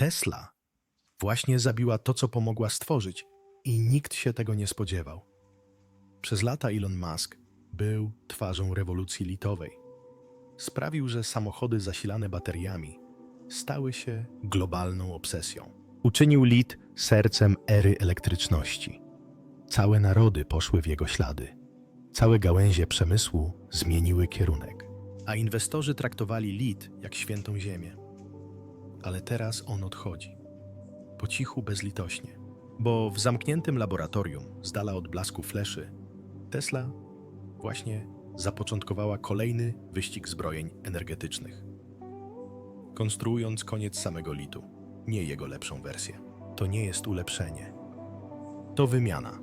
Tesla właśnie zabiła to, co pomogła stworzyć, i nikt się tego nie spodziewał. Przez lata Elon Musk był twarzą rewolucji litowej. Sprawił, że samochody zasilane bateriami stały się globalną obsesją. Uczynił lit sercem ery elektryczności. Całe narody poszły w jego ślady. Całe gałęzie przemysłu zmieniły kierunek, a inwestorzy traktowali lit jak świętą ziemię. Ale teraz on odchodzi. Po cichu, bezlitośnie. Bo w zamkniętym laboratorium, z dala od blasku fleszy, Tesla właśnie zapoczątkowała kolejny wyścig zbrojeń energetycznych. Konstruując koniec samego litu, nie jego lepszą wersję. To nie jest ulepszenie. To wymiana.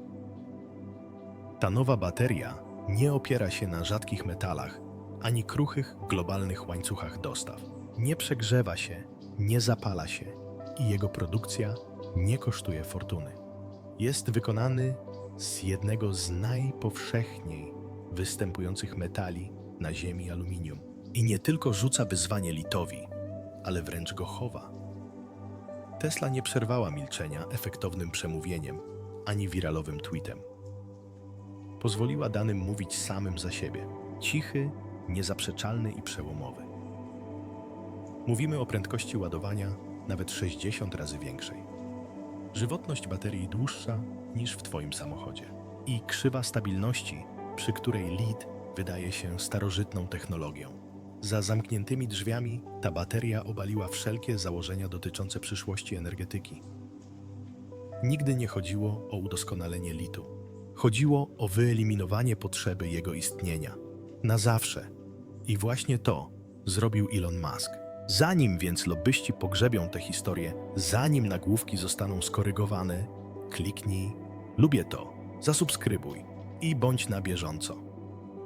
Ta nowa bateria nie opiera się na rzadkich metalach ani kruchych globalnych łańcuchach dostaw. Nie przegrzewa się, nie zapala się i jego produkcja nie kosztuje fortuny. Jest wykonany z jednego z najpowszechniej występujących metali na Ziemi aluminium. I nie tylko rzuca wyzwanie litowi, ale wręcz go chowa. Tesla nie przerwała milczenia efektownym przemówieniem ani wiralowym tweetem. Pozwoliła danym mówić samym za siebie. Cichy, niezaprzeczalny i przełomowy. Mówimy o prędkości ładowania nawet 60 razy większej. Żywotność baterii dłuższa niż w Twoim samochodzie. I krzywa stabilności, przy której LID wydaje się starożytną technologią. Za zamkniętymi drzwiami ta bateria obaliła wszelkie założenia dotyczące przyszłości energetyki. Nigdy nie chodziło o udoskonalenie litu. Chodziło o wyeliminowanie potrzeby jego istnienia. Na zawsze. I właśnie to zrobił Elon Musk. Zanim więc lobbyści pogrzebią tę historię, zanim nagłówki zostaną skorygowane, kliknij lubię to, zasubskrybuj i bądź na bieżąco.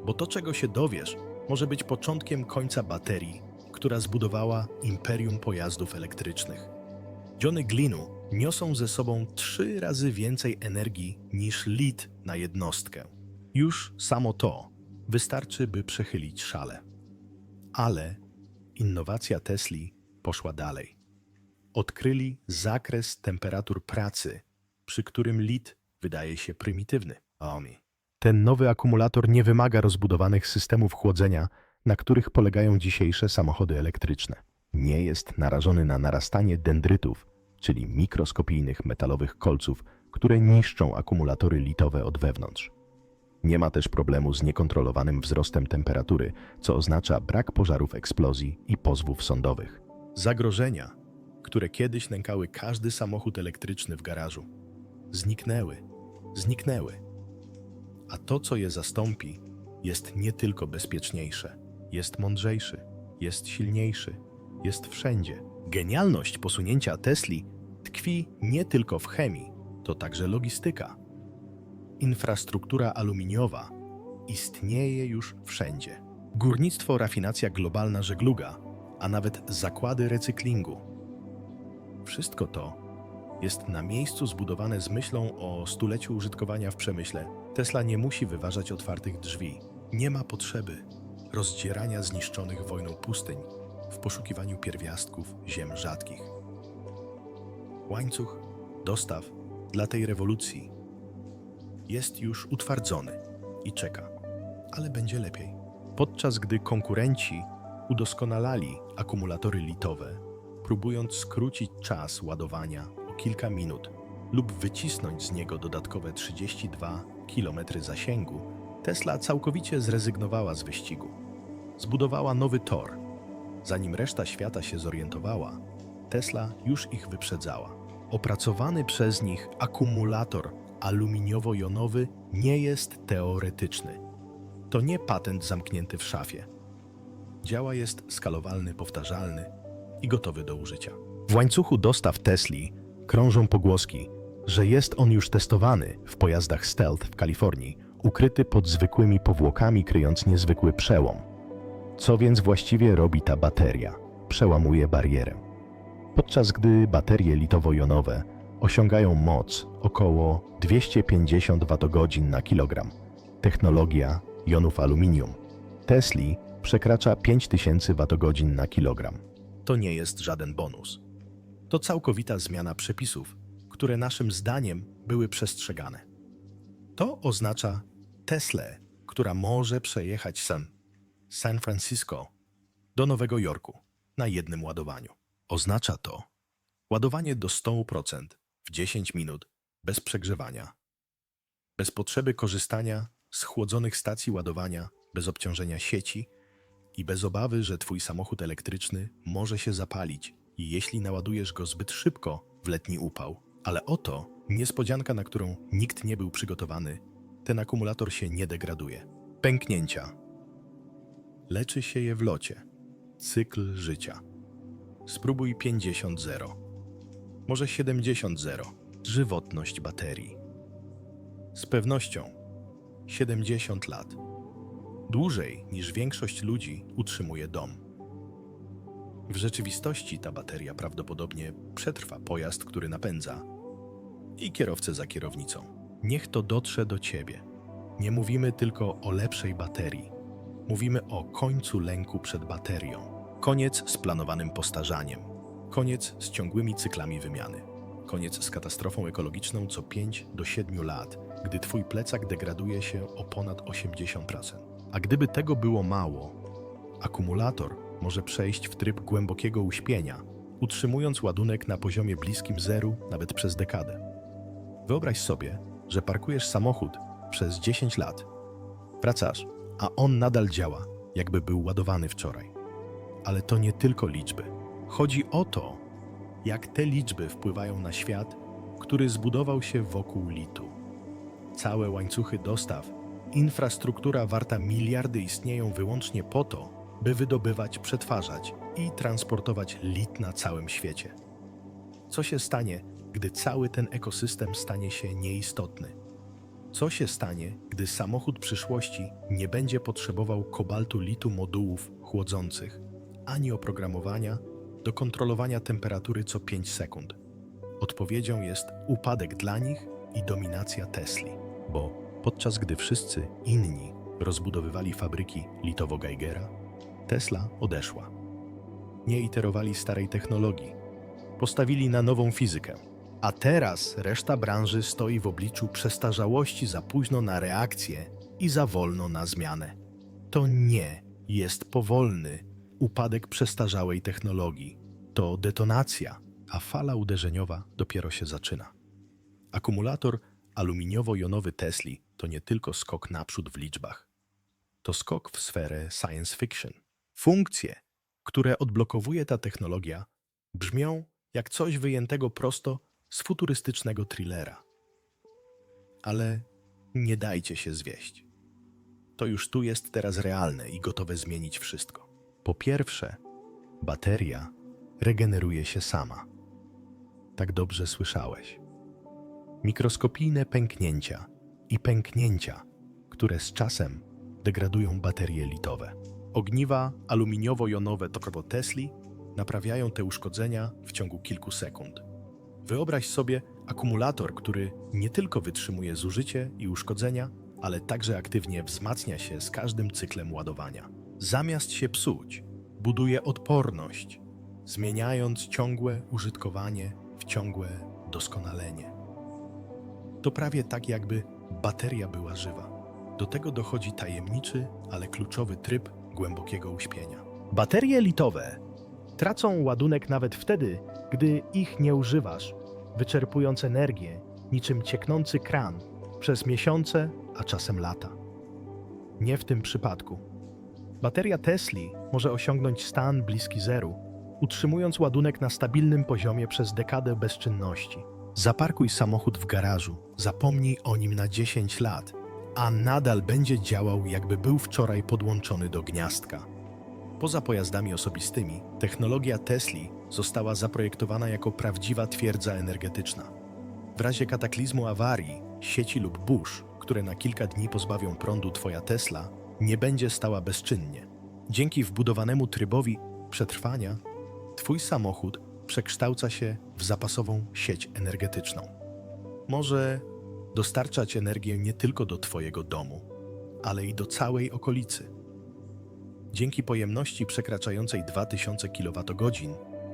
Bo to, czego się dowiesz, może być początkiem końca baterii, która zbudowała imperium pojazdów elektrycznych. Dziony glinu niosą ze sobą trzy razy więcej energii niż lit na jednostkę. Już samo to wystarczy, by przechylić szale. Ale innowacja Tesli poszła dalej. Odkryli zakres temperatur pracy, przy którym lit wydaje się prymitywny. Omi. Ten nowy akumulator nie wymaga rozbudowanych systemów chłodzenia, na których polegają dzisiejsze samochody elektryczne. Nie jest narażony na narastanie dendrytów, czyli mikroskopijnych metalowych kolców, które niszczą akumulatory litowe od wewnątrz. Nie ma też problemu z niekontrolowanym wzrostem temperatury, co oznacza brak pożarów eksplozji i pozwów sądowych. Zagrożenia, które kiedyś nękały każdy samochód elektryczny w garażu, zniknęły. Zniknęły. A to, co je zastąpi, jest nie tylko bezpieczniejsze, jest mądrzejszy, jest silniejszy, jest wszędzie. Genialność posunięcia Tesli tkwi nie tylko w chemii, to także logistyka. Infrastruktura aluminiowa istnieje już wszędzie. Górnictwo, rafinacja, globalna żegluga, a nawet zakłady recyklingu. Wszystko to jest na miejscu zbudowane z myślą o stuleciu użytkowania w przemyśle. Tesla nie musi wyważać otwartych drzwi. Nie ma potrzeby rozdzierania zniszczonych wojną pustyń w poszukiwaniu pierwiastków ziem rzadkich. Łańcuch dostaw dla tej rewolucji jest już utwardzony i czeka, ale będzie lepiej. Podczas gdy konkurenci udoskonalali akumulatory litowe, próbując skrócić czas ładowania o kilka minut lub wycisnąć z niego dodatkowe 32 km zasięgu, Tesla całkowicie zrezygnowała z wyścigu. Zbudowała nowy tor. Zanim reszta świata się zorientowała, Tesla już ich wyprzedzała. Opracowany przez nich akumulator aluminiowo-jonowy nie jest teoretyczny. To nie patent zamknięty w szafie. Działa jest skalowalny, powtarzalny i gotowy do użycia. W łańcuchu dostaw Tesli krążą pogłoski, że jest on już testowany w pojazdach stealth w Kalifornii, ukryty pod zwykłymi powłokami, kryjąc niezwykły przełom. Co więc właściwie robi ta bateria? Przełamuje barierę. Podczas gdy baterie litowo-jonowe osiągają moc około 250 Wh na kilogram, technologia jonów aluminium Tesli przekracza 5000 Wh na kilogram. To nie jest żaden bonus. To całkowita zmiana przepisów, które naszym zdaniem były przestrzegane. To oznacza Teslę, która może przejechać San, San Francisco do Nowego Jorku na jednym ładowaniu. Oznacza to ładowanie do 100% w 10 minut bez przegrzewania, bez potrzeby korzystania z chłodzonych stacji ładowania, bez obciążenia sieci i bez obawy, że twój samochód elektryczny może się zapalić, jeśli naładujesz go zbyt szybko w letni upał. Ale oto niespodzianka, na którą nikt nie był przygotowany. Ten akumulator się nie degraduje. Pęknięcia. Leczy się je w locie. Cykl życia. Spróbuj 50-0. Może 70-0. Żywotność baterii. Z pewnością 70 lat. Dłużej niż większość ludzi utrzymuje dom. W rzeczywistości ta bateria prawdopodobnie przetrwa pojazd, który napędza i kierowcę za kierownicą. Niech to dotrze do ciebie. Nie mówimy tylko o lepszej baterii. Mówimy o końcu lęku przed baterią. Koniec z planowanym postarzaniem. Koniec z ciągłymi cyklami wymiany. Koniec z katastrofą ekologiczną co 5 do 7 lat, gdy twój plecak degraduje się o ponad 80%. A gdyby tego było mało, akumulator może przejść w tryb głębokiego uśpienia, utrzymując ładunek na poziomie bliskim zeru nawet przez dekadę. Wyobraź sobie, że parkujesz samochód przez 10 lat. Wracasz, a on nadal działa, jakby był ładowany wczoraj. Ale to nie tylko liczby. Chodzi o to, jak te liczby wpływają na świat, który zbudował się wokół litu. Całe łańcuchy dostaw, infrastruktura warta miliardy istnieją wyłącznie po to, by wydobywać, przetwarzać i transportować lit na całym świecie. Co się stanie, gdy cały ten ekosystem stanie się nieistotny? Co się stanie, gdy samochód przyszłości nie będzie potrzebował kobaltu litu modułów chłodzących, ani oprogramowania do kontrolowania temperatury co 5 sekund? Odpowiedzią jest upadek dla nich i dominacja Tesli, bo podczas gdy wszyscy inni rozbudowywali fabryki Litowo-Geigera, Tesla odeszła. Nie iterowali starej technologii, postawili na nową fizykę. A teraz reszta branży stoi w obliczu przestarzałości za późno na reakcję i za wolno na zmianę. To nie jest powolny upadek przestarzałej technologii. To detonacja, a fala uderzeniowa dopiero się zaczyna. Akumulator aluminiowo-jonowy Tesli to nie tylko skok naprzód w liczbach. To skok w sferę science fiction. Funkcje, które odblokowuje ta technologia, brzmią jak coś wyjętego prosto z futurystycznego thrillera. Ale nie dajcie się zwieść. To już tu jest teraz realne i gotowe zmienić wszystko. Po pierwsze, bateria regeneruje się sama. Tak dobrze słyszałeś. Mikroskopijne pęknięcia i pęknięcia, które z czasem degradują baterie litowe. Ogniwa aluminiowo-jonowe Tesli naprawiają te uszkodzenia w ciągu kilku sekund. Wyobraź sobie akumulator, który nie tylko wytrzymuje zużycie i uszkodzenia, ale także aktywnie wzmacnia się z każdym cyklem ładowania. Zamiast się psuć, buduje odporność, zmieniając ciągłe użytkowanie w ciągłe doskonalenie. To prawie tak, jakby bateria była żywa. Do tego dochodzi tajemniczy, ale kluczowy tryb głębokiego uśpienia. Baterie litowe tracą ładunek nawet wtedy, gdy ich nie używasz, wyczerpując energię niczym cieknący kran przez miesiące, a czasem lata. Nie w tym przypadku. Bateria Tesli może osiągnąć stan bliski zeru, utrzymując ładunek na stabilnym poziomie przez dekadę bezczynności. Zaparkuj samochód w garażu, zapomnij o nim na 10 lat, a nadal będzie działał, jakby był wczoraj podłączony do gniazdka. Poza pojazdami osobistymi, technologia Tesli została zaprojektowana jako prawdziwa twierdza energetyczna. W razie kataklizmu awarii, sieci lub burz, które na kilka dni pozbawią prądu Twoja Tesla, nie będzie stała bezczynnie. Dzięki wbudowanemu trybowi przetrwania, Twój samochód przekształca się w zapasową sieć energetyczną. Może dostarczać energię nie tylko do Twojego domu, ale i do całej okolicy. Dzięki pojemności przekraczającej 2000 kWh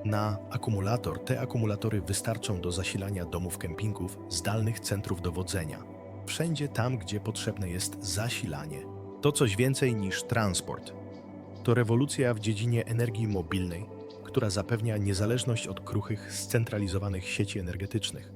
na akumulator. Te akumulatory wystarczą do zasilania domów kempingów, zdalnych centrów dowodzenia. Wszędzie tam, gdzie potrzebne jest zasilanie. To coś więcej niż transport. To rewolucja w dziedzinie energii mobilnej, która zapewnia niezależność od kruchych, scentralizowanych sieci energetycznych.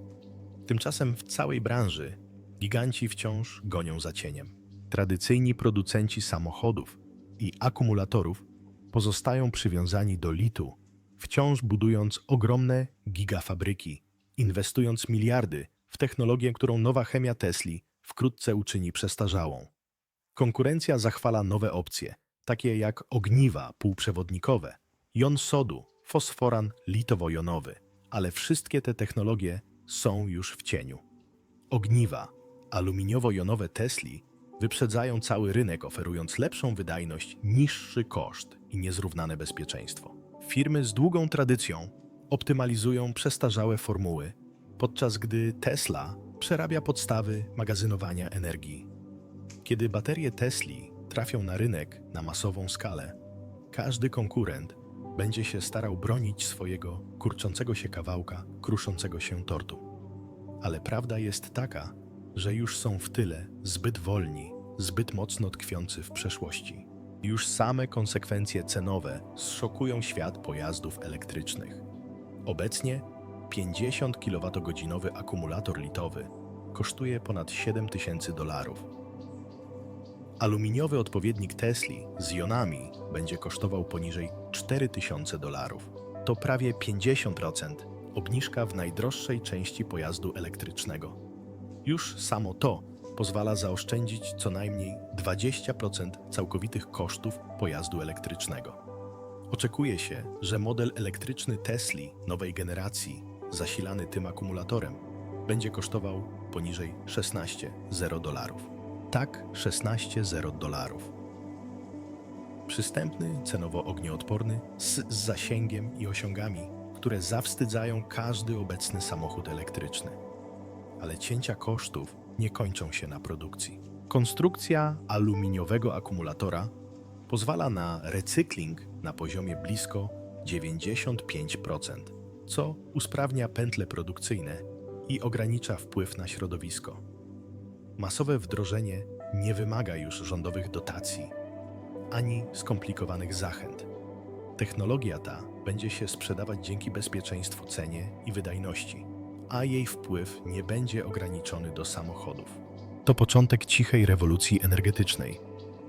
Tymczasem w całej branży giganci wciąż gonią za cieniem. Tradycyjni producenci samochodów i akumulatorów pozostają przywiązani do litu, wciąż budując ogromne gigafabryki, inwestując miliardy w technologię, którą nowa chemia Tesli wkrótce uczyni przestarzałą. Konkurencja zachwala nowe opcje, takie jak ogniwa półprzewodnikowe, jon sodu, fosforan litowo-jonowy, ale wszystkie te technologie są już w cieniu. Ogniwa aluminiowo-jonowe Tesli wyprzedzają cały rynek, oferując lepszą wydajność, niższy koszt i niezrównane bezpieczeństwo. Firmy z długą tradycją optymalizują przestarzałe formuły, podczas gdy Tesla przerabia podstawy magazynowania energii. Kiedy baterie Tesli trafią na rynek na masową skalę, każdy konkurent będzie się starał bronić swojego kurczącego się kawałka, kruszącego się tortu. Ale prawda jest taka, że już są w tyle zbyt wolni, zbyt mocno tkwiący w przeszłości. Już same konsekwencje cenowe zszokują świat pojazdów elektrycznych. Obecnie 50 kWh akumulator litowy kosztuje ponad 7 tysięcy dolarów. Aluminiowy odpowiednik Tesli z jonami będzie kosztował poniżej 4000 dolarów. To prawie 50% obniżka w najdroższej części pojazdu elektrycznego. Już samo to pozwala zaoszczędzić co najmniej 20% całkowitych kosztów pojazdu elektrycznego. Oczekuje się, że model elektryczny Tesli nowej generacji, zasilany tym akumulatorem, będzie kosztował poniżej 16,0 dolarów. Tak, 16,0 dolarów. Przystępny, cenowo ognioodporny, z, z zasięgiem i osiągami, które zawstydzają każdy obecny samochód elektryczny. Ale cięcia kosztów nie kończą się na produkcji. Konstrukcja aluminiowego akumulatora pozwala na recykling na poziomie blisko 95%, co usprawnia pętle produkcyjne i ogranicza wpływ na środowisko. Masowe wdrożenie nie wymaga już rządowych dotacji ani skomplikowanych zachęt. Technologia ta będzie się sprzedawać dzięki bezpieczeństwu cenie i wydajności, a jej wpływ nie będzie ograniczony do samochodów. To początek cichej rewolucji energetycznej.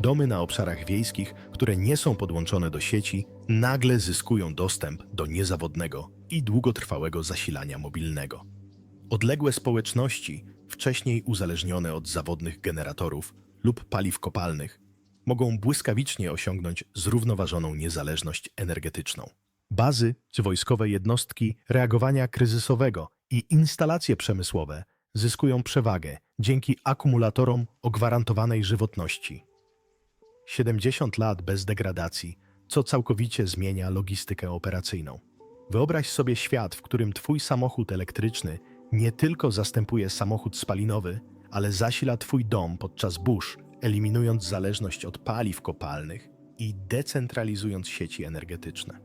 Domy na obszarach wiejskich, które nie są podłączone do sieci, nagle zyskują dostęp do niezawodnego i długotrwałego zasilania mobilnego. Odległe społeczności, wcześniej uzależnione od zawodnych generatorów lub paliw kopalnych, mogą błyskawicznie osiągnąć zrównoważoną niezależność energetyczną. Bazy czy wojskowe jednostki reagowania kryzysowego i instalacje przemysłowe zyskują przewagę dzięki akumulatorom o gwarantowanej żywotności. 70 lat bez degradacji, co całkowicie zmienia logistykę operacyjną. Wyobraź sobie świat, w którym Twój samochód elektryczny nie tylko zastępuje samochód spalinowy, ale zasila Twój dom podczas burz, eliminując zależność od paliw kopalnych i decentralizując sieci energetyczne.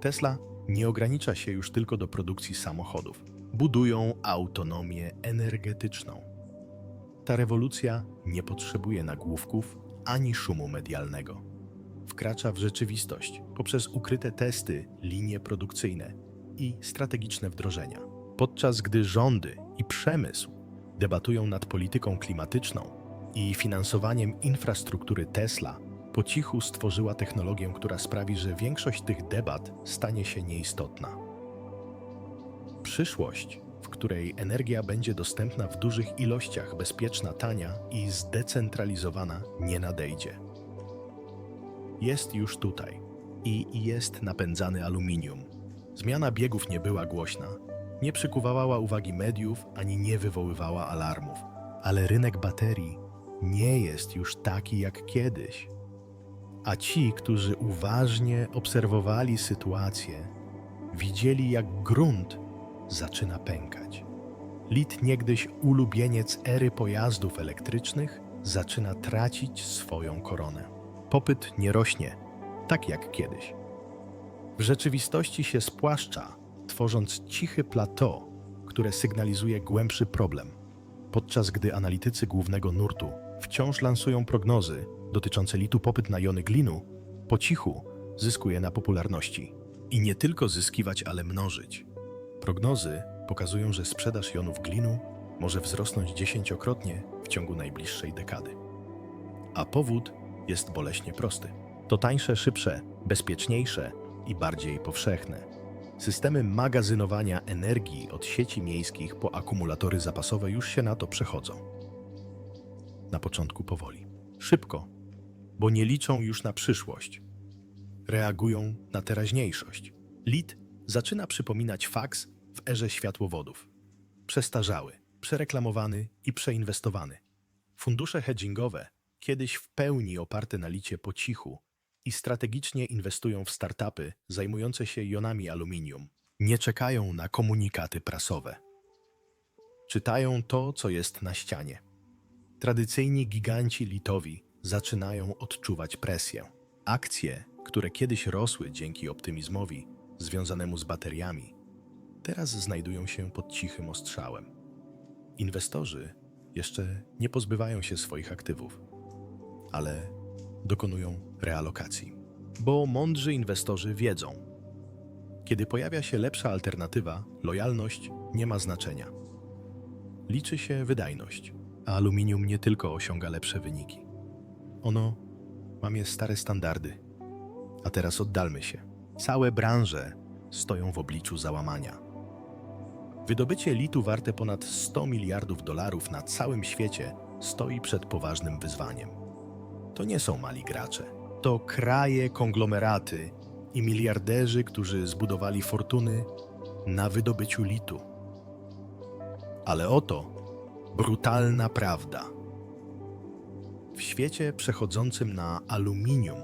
Tesla nie ogranicza się już tylko do produkcji samochodów. Budują autonomię energetyczną. Ta rewolucja nie potrzebuje nagłówków ani szumu medialnego. Wkracza w rzeczywistość poprzez ukryte testy, linie produkcyjne i strategiczne wdrożenia. Podczas gdy rządy i przemysł debatują nad polityką klimatyczną i finansowaniem infrastruktury Tesla, po cichu stworzyła technologię, która sprawi, że większość tych debat stanie się nieistotna. Przyszłość, w której energia będzie dostępna w dużych ilościach, bezpieczna, tania i zdecentralizowana, nie nadejdzie. Jest już tutaj i jest napędzany aluminium. Zmiana biegów nie była głośna, nie przykuwała uwagi mediów ani nie wywoływała alarmów, ale rynek baterii nie jest już taki jak kiedyś. A ci, którzy uważnie obserwowali sytuację, widzieli jak grunt zaczyna pękać. Lit niegdyś ulubieniec ery pojazdów elektrycznych zaczyna tracić swoją koronę. Popyt nie rośnie, tak jak kiedyś. w rzeczywistości się spłaszcza, tworząc cichy plateau, które sygnalizuje głębszy problem, podczas gdy analitycy głównego nurtu wciąż lansują prognozy dotyczące litu popyt na jony glinu, po cichu zyskuje na popularności. I nie tylko zyskiwać, ale mnożyć. Prognozy pokazują, że sprzedaż jonów glinu może wzrosnąć dziesięciokrotnie w ciągu najbliższej dekady. A powód jest boleśnie prosty. To tańsze, szybsze, bezpieczniejsze i bardziej powszechne. Systemy magazynowania energii od sieci miejskich po akumulatory zapasowe już się na to przechodzą. Na początku powoli. Szybko, bo nie liczą już na przyszłość. Reagują na teraźniejszość. Lit zaczyna przypominać faks w erze światłowodów. Przestarzały, przereklamowany i przeinwestowany. Fundusze hedgingowe, kiedyś w pełni oparte na licie po cichu i strategicznie inwestują w startupy zajmujące się jonami aluminium, nie czekają na komunikaty prasowe. Czytają to, co jest na ścianie. Tradycyjni giganci litowi zaczynają odczuwać presję. Akcje, które kiedyś rosły dzięki optymizmowi związanemu z bateriami, teraz znajdują się pod cichym ostrzałem. Inwestorzy jeszcze nie pozbywają się swoich aktywów, ale dokonują realokacji. Bo mądrzy inwestorzy wiedzą, kiedy pojawia się lepsza alternatywa, lojalność nie ma znaczenia. Liczy się wydajność, a aluminium nie tylko osiąga lepsze wyniki. Ono łamie stare standardy. A teraz oddalmy się. Całe branże stoją w obliczu załamania. Wydobycie litu warte ponad 100 miliardów dolarów na całym świecie stoi przed poważnym wyzwaniem. To nie są mali gracze. To kraje, konglomeraty i miliarderzy, którzy zbudowali fortuny na wydobyciu litu. Ale oto brutalna prawda. W świecie przechodzącym na aluminium,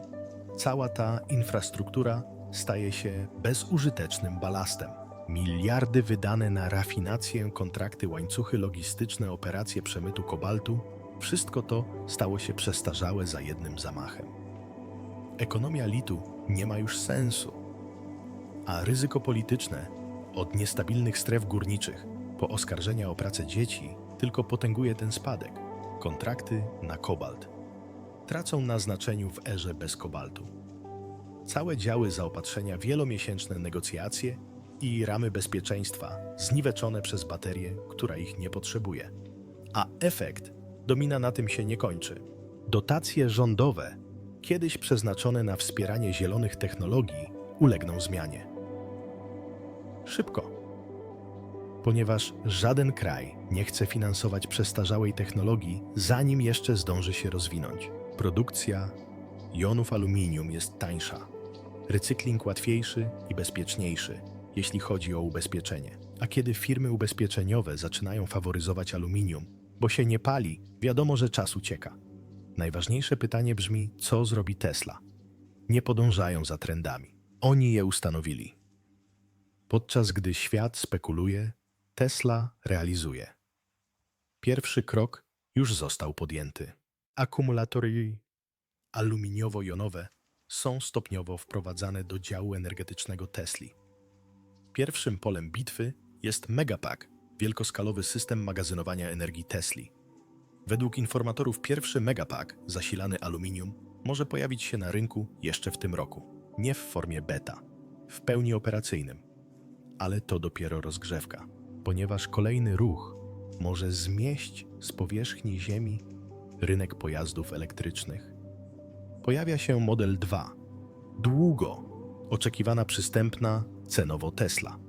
cała ta infrastruktura staje się bezużytecznym balastem. Miliardy wydane na rafinację, kontrakty, łańcuchy logistyczne, operacje przemytu kobaltu wszystko to stało się przestarzałe za jednym zamachem. Ekonomia litu nie ma już sensu, a ryzyko polityczne od niestabilnych stref górniczych po oskarżenia o pracę dzieci tylko potęguje ten spadek. Kontrakty na kobalt tracą na znaczeniu w erze bez kobaltu. Całe działy zaopatrzenia, wielomiesięczne negocjacje i ramy bezpieczeństwa zniweczone przez baterię, która ich nie potrzebuje. A efekt domina na tym się nie kończy. Dotacje rządowe, kiedyś przeznaczone na wspieranie zielonych technologii, ulegną zmianie. Szybko. Ponieważ żaden kraj nie chce finansować przestarzałej technologii, zanim jeszcze zdąży się rozwinąć. Produkcja jonów aluminium jest tańsza, recykling łatwiejszy i bezpieczniejszy, jeśli chodzi o ubezpieczenie. A kiedy firmy ubezpieczeniowe zaczynają faworyzować aluminium, bo się nie pali, wiadomo, że czas ucieka. Najważniejsze pytanie brzmi, co zrobi Tesla? Nie podążają za trendami. Oni je ustanowili. Podczas gdy świat spekuluje, Tesla realizuje. Pierwszy krok już został podjęty. Akumulatory aluminiowo-jonowe są stopniowo wprowadzane do działu energetycznego Tesli. Pierwszym polem bitwy jest Megapack, wielkoskalowy system magazynowania energii Tesli. Według informatorów pierwszy Megapack zasilany aluminium może pojawić się na rynku jeszcze w tym roku. Nie w formie beta, w pełni operacyjnym. Ale to dopiero rozgrzewka, ponieważ kolejny ruch może zmieść z powierzchni Ziemi rynek pojazdów elektrycznych. Pojawia się model 2. Długo oczekiwana przystępna cenowo Tesla.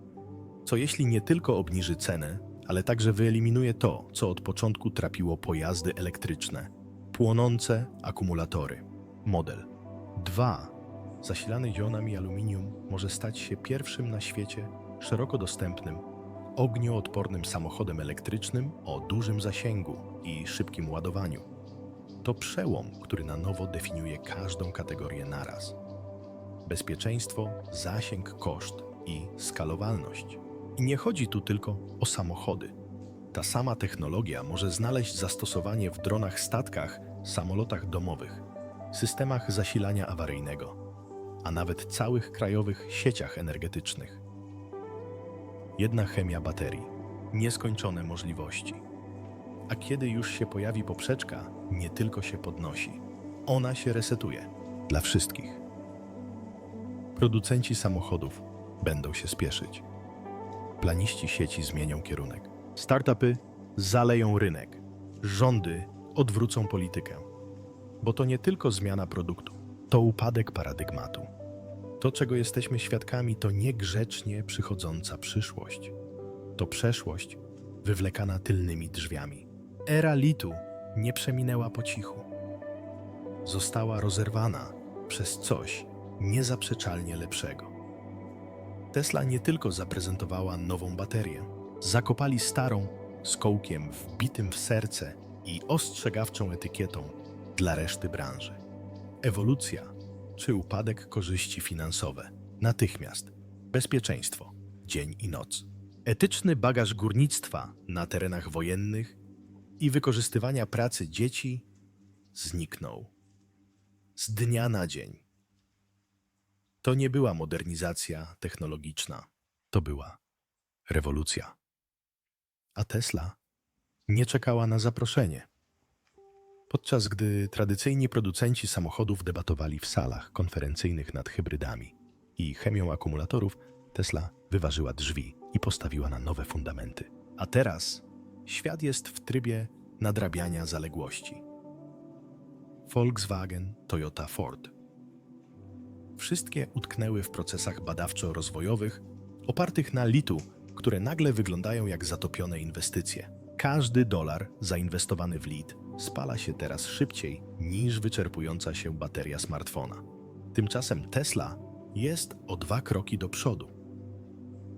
Co jeśli nie tylko obniży cenę, ale także wyeliminuje to, co od początku trapiło pojazdy elektryczne płonące akumulatory. Model 2. Zasilany jonami aluminium może stać się pierwszym na świecie szeroko dostępnym, ognioodpornym samochodem elektrycznym o dużym zasięgu i szybkim ładowaniu. To przełom, który na nowo definiuje każdą kategorię naraz. Bezpieczeństwo, zasięg, koszt i skalowalność. I nie chodzi tu tylko o samochody. Ta sama technologia może znaleźć zastosowanie w dronach statkach, samolotach domowych, systemach zasilania awaryjnego, a nawet całych krajowych sieciach energetycznych. Jedna chemia baterii, nieskończone możliwości. A kiedy już się pojawi poprzeczka, nie tylko się podnosi, ona się resetuje dla wszystkich. Producenci samochodów będą się spieszyć. Planiści sieci zmienią kierunek. Startupy zaleją rynek. Rządy odwrócą politykę. Bo to nie tylko zmiana produktu, to upadek paradygmatu. To, czego jesteśmy świadkami, to niegrzecznie przychodząca przyszłość. To przeszłość wywlekana tylnymi drzwiami. Era litu nie przeminęła po cichu. Została rozerwana przez coś niezaprzeczalnie lepszego. Tesla nie tylko zaprezentowała nową baterię, zakopali starą z kołkiem wbitym w serce i ostrzegawczą etykietą dla reszty branży. Ewolucja czy upadek korzyści finansowe natychmiast, bezpieczeństwo, dzień i noc, etyczny bagaż górnictwa na terenach wojennych i wykorzystywania pracy dzieci zniknął. Z dnia na dzień. To nie była modernizacja technologiczna, to była rewolucja. A Tesla nie czekała na zaproszenie. Podczas gdy tradycyjni producenci samochodów debatowali w salach konferencyjnych nad hybrydami i chemią akumulatorów, Tesla wyważyła drzwi i postawiła na nowe fundamenty. A teraz świat jest w trybie nadrabiania zaległości. Volkswagen, Toyota, Ford. Wszystkie utknęły w procesach badawczo-rozwojowych opartych na litu, które nagle wyglądają jak zatopione inwestycje. Każdy dolar zainwestowany w lit spala się teraz szybciej niż wyczerpująca się bateria smartfona. Tymczasem Tesla jest o dwa kroki do przodu.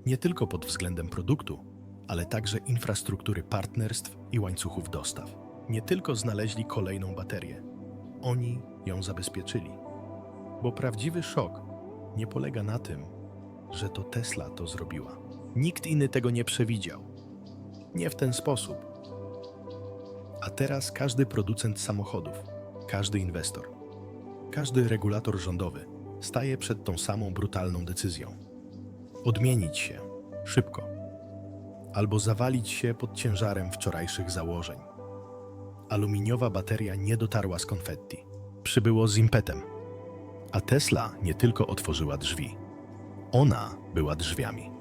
Nie tylko pod względem produktu, ale także infrastruktury partnerstw i łańcuchów dostaw. Nie tylko znaleźli kolejną baterię, oni ją zabezpieczyli. Bo prawdziwy szok nie polega na tym, że to Tesla to zrobiła. Nikt inny tego nie przewidział. Nie w ten sposób. A teraz każdy producent samochodów, każdy inwestor, każdy regulator rządowy staje przed tą samą brutalną decyzją: odmienić się szybko, albo zawalić się pod ciężarem wczorajszych założeń. Aluminiowa bateria nie dotarła z konfetti, przybyło z impetem. A Tesla nie tylko otworzyła drzwi, ona była drzwiami.